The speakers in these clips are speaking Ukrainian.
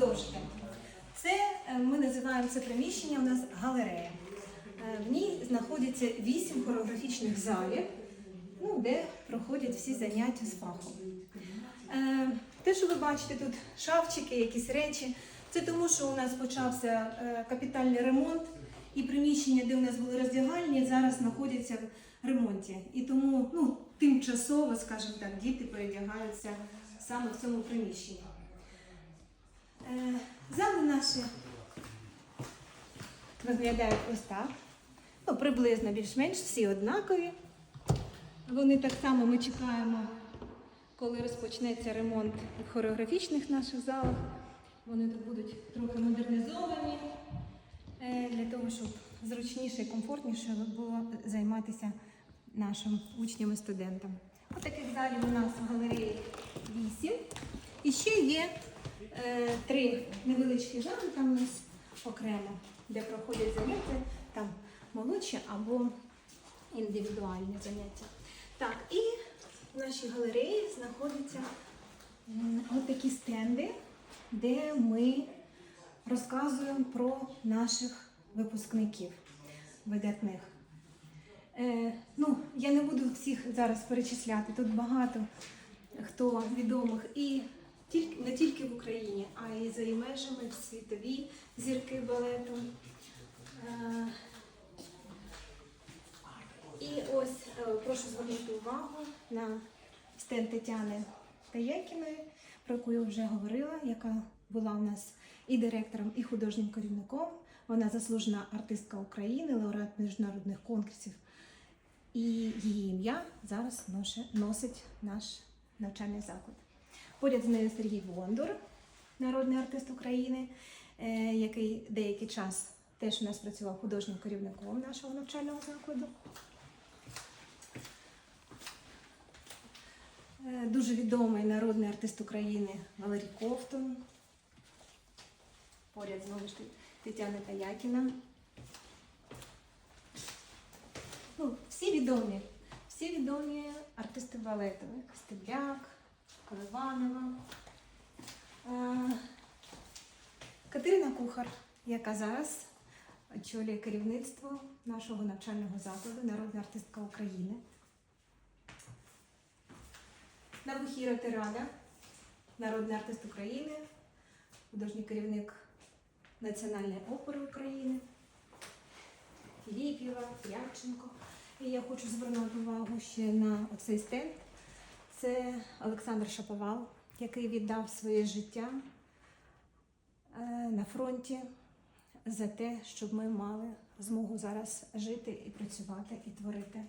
продовжити. Це е, ми називаємо це приміщення у нас галерея. Е, В ній знаходяться вісім хореографічних залів, ну, де проходять всі заняття з фахом. Е, Те, що ви бачите тут шафчики, якісь речі, це тому, що у нас почався капітальний ремонт, і приміщення, де у нас були роздягальні, зараз знаходяться в ремонті. І тому ну, тимчасово, скажімо так, діти передягаються саме в цьому приміщенні. Е, Зали наші виглядають ось так. Ну, приблизно більш-менш всі однакові. Вони так само ми чекаємо, коли розпочнеться ремонт в хореографічних наших залах. Вони тут будуть трохи модернізовані е, для того, щоб зручніше і комфортніше було займатися нашим учням і студентам. Ось таких залів у нас в галереї 8. І ще є е, три невеличкі зали там у нас окремо, де проходять заняття, там молодші або індивідуальні заняття. Так, і в нашій галереї знаходяться от такі стенди, де ми розказуємо про наших випускників видатних. Е, ну, я не буду всіх зараз перечисляти. Тут багато хто відомих і не тільки в Україні, а й за її межами в світові зірки балету. Е, і ось е, прошу звернути увагу на стенд Тетяни Таякіної, про яку я вже говорила, яка була у нас і директором, і художнім керівником. Вона заслужена артистка України, лауреат міжнародних конкурсів. І її ім'я зараз носить наш навчальний заклад. Поряд з нею Сергій Бондур, народний артист України, е, який деякий час теж у нас працював художнім керівником нашого навчального закладу. Е, Дуже відомий народний артист України Валерій Ковтун. Поряд знову ж Тетяна Таякіна. Ну, всі відомі. Всі відомі артисти балету. Стебляк, Коливанова. Е, Катерина Кухар, яка зараз очолює керівництво нашого навчального закладу, народна артистка України. Набухіра Тирада, народний артист України, художній керівник Національної опери України, Філіп'єва, Яченко. І я хочу звернути увагу ще на оцей стенд. Це Олександр Шаповал, який віддав своє життя е, на фронті за те, щоб ми мали змогу зараз жити і працювати і творити.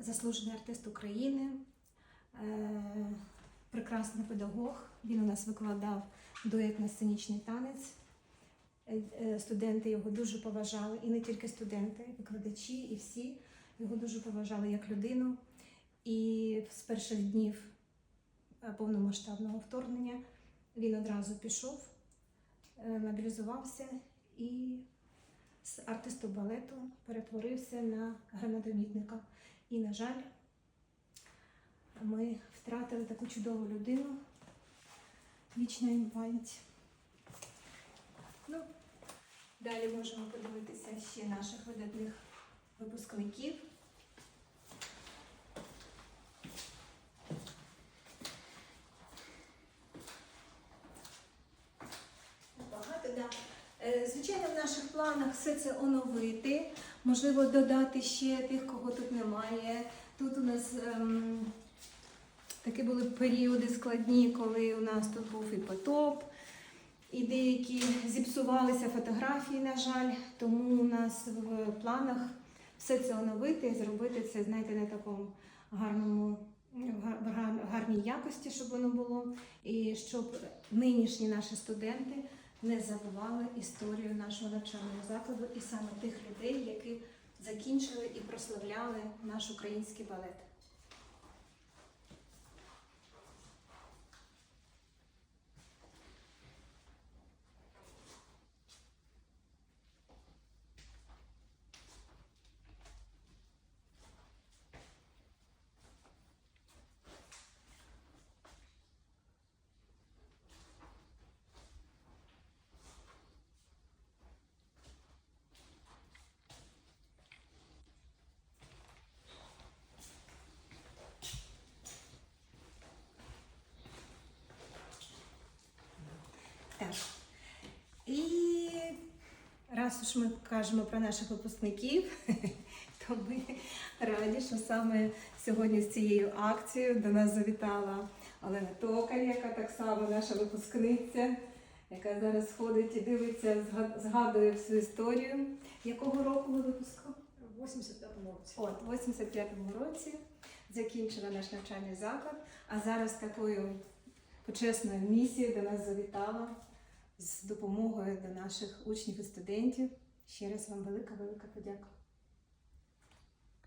Заслужений артист України, е, прекрасний педагог. Він у нас викладав дуетно-сценічний танець. Е, Студенти його дуже поважали, і не тільки студенти, викладачі, і всі його дуже поважали як людину. І з перших днів е, повномасштабного вторгнення він одразу пішов, е, мобілізувався і з артисту балету перетворився на гранатомітника. І, на жаль, ми втратили таку чудову людину. Вічна їм. Ну, далі можемо подивитися ще наших видатних випускників. Багато, да. Е, Звичайно, в наших планах все це оновити, можливо, додати ще тих, кого тут немає. Тут у нас ем, такі були періоди складні, коли у нас тут був і потоп, і деякі зіпсувалися фотографії, на жаль. Тому у нас в планах все це оновити і зробити це, знаєте, на такому гарному, в гарній якості, щоб воно було, і щоб нинішні наші студенти не забували історію нашого навчального закладу і саме тих людей, які закінчили і прославляли наш український балет. Раз уж ми кажемо про наших випускників, то ми раді, що саме сьогодні з цією акцією до нас завітала Олена Токар, яка так само наша випускниця, яка зараз ходить і дивиться, згадує всю історію. Якого року ви випуску? В 85-му році. От, в 85-му році закінчила наш навчальний заклад, а зараз такою почесною місією до нас завітала з допомогою до наших учнів і студентів. Ще раз вам велика велика подяка.